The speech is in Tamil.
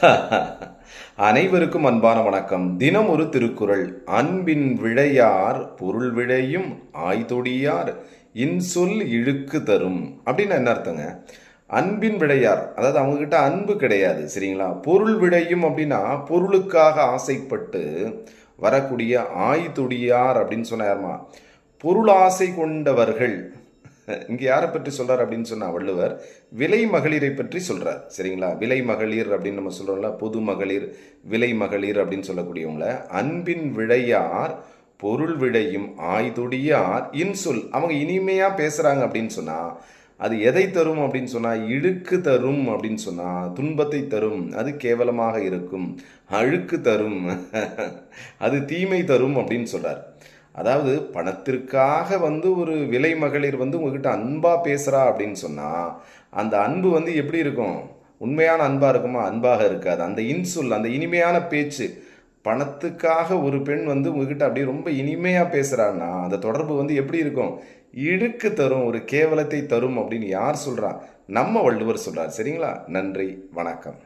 அனைவருக்கும் அன்பான வணக்கம். தினம் ஒரு திருக்குறள். அன்பின் விழையார் பொருள் விழையும் ஆய்தொடியார் இன்சொல் இழுக்கு தரும். அப்படின்னு என்ன அர்த்தங்க? அன்பின் விடையார் அதாவது அவங்கக்கிட்ட அன்பு கிடையாது சரிங்களா? பொருள் விடையும் அப்படின்னா பொருளுக்காக ஆசைப்பட்டு வரக்கூடிய ஆய்துடியார் அப்படின்னு சொன்னார்மா? பொருள் ஆசை கொண்டவர்கள். இங்கே யாரை பற்றி சொல்கிறார் அப்படின்னு சொன்னால் வள்ளுவர். விலை மகளிரை பற்றி சொல்கிறார் சரிங்களா? விலை மகளிர் அப்படின்னு நம்ம சொல்கிறோம்ல பொது மகளிர் விலை மகளிர் அப்படின்னு சொல்லக்கூடியவங்கள. அன்பின் விழையார் பொருள் விடையும் ஆய்துடியார் இன்சொல். அவங்க இனிமையாக பேசுகிறாங்க அப்படின்னு சொன்னால் அது எதை தரும் அப்படின்னு சொன்னால் இழுக்கு தரும் அப்படின்னு சொன்னால் துன்பத்தை தரும் அது கேவலமாக இருக்கும். அழுக்கு தரும். அது தீமை தரும் அப்படின்னு சொல்கிறார் அதாவது பணத்திற்காக வந்து ஒரு விலை மகளிர் வந்து உங்ககிட்ட அன்பாக பேசுகிறா அப்படின்னு சொன்னால் அந்த அன்பு வந்து எப்படி இருக்கும்? உண்மையான அன்பாக இருக்குமா? அன்பாக இருக்காது. அந்த இன்சொல் அந்த இனிமையான பேச்சு பணத்துக்காக ஒரு பெண் வந்து உங்ககிட்ட அப்படியே ரொம்ப இனிமையாக பேசுகிறான்னா அந்த தொடர்பு வந்து எப்படி இருக்கும்? இழுக்கு தரும் ஒரு கேவலத்தை தரும் அப்படின்னு யார் சொல்கிறா நம்ம வள்ளுவர் சொல்கிறார் சரிங்களா? நன்றி வணக்கம்.